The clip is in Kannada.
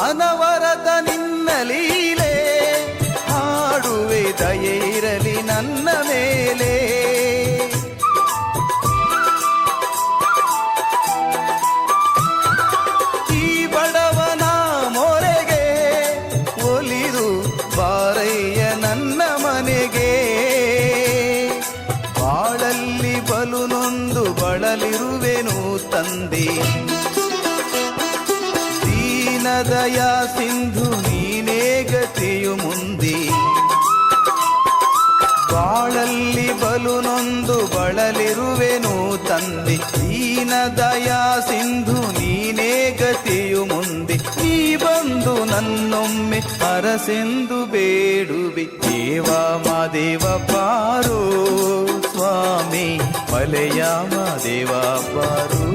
ಅನವರತ ನಿನ್ನ ಲೀಲೆ, ಹಾಡುವೆ ದಯೆ ಇರಲಿ ನನ್ನ ಮೇಲೆ. ಈ ಬಡವನ ಮೊರೆಗೆ ಒಲಿದು ಬಾರಯ್ಯ ನನ್ನ ಮನೆಗೆ. ಬಾಳಲ್ಲಿ ಬಲು ನೊಂದು ಬಳಲಿರುವೆನು ತಂದೆ. ದೀನದಯ ಸಿಂಧು ನೀನೇ ಗತಿಯು ಮುಂದೆ. ಬಾಳಲ್ಲಿ ಬಲು ನೊಂದು ಬಳಲಿರುವೆನು ತಂದೆ. ದೀನದಯ ಸಿಂಧು ನೀನೇ ಗತಿಯು ಮುಂದೆ. ನೀ ಬಂದು ನನ್ನೊಮ್ಮೆ ಅರಸೆಂದು ಬೇಡುವೆ. ದೇವ ಮಾದೇವ ಪಾರು, ಸ್ವಾಮಿ, ಮಲೆಯ ಮಾದೇವ ಪಾರೋ.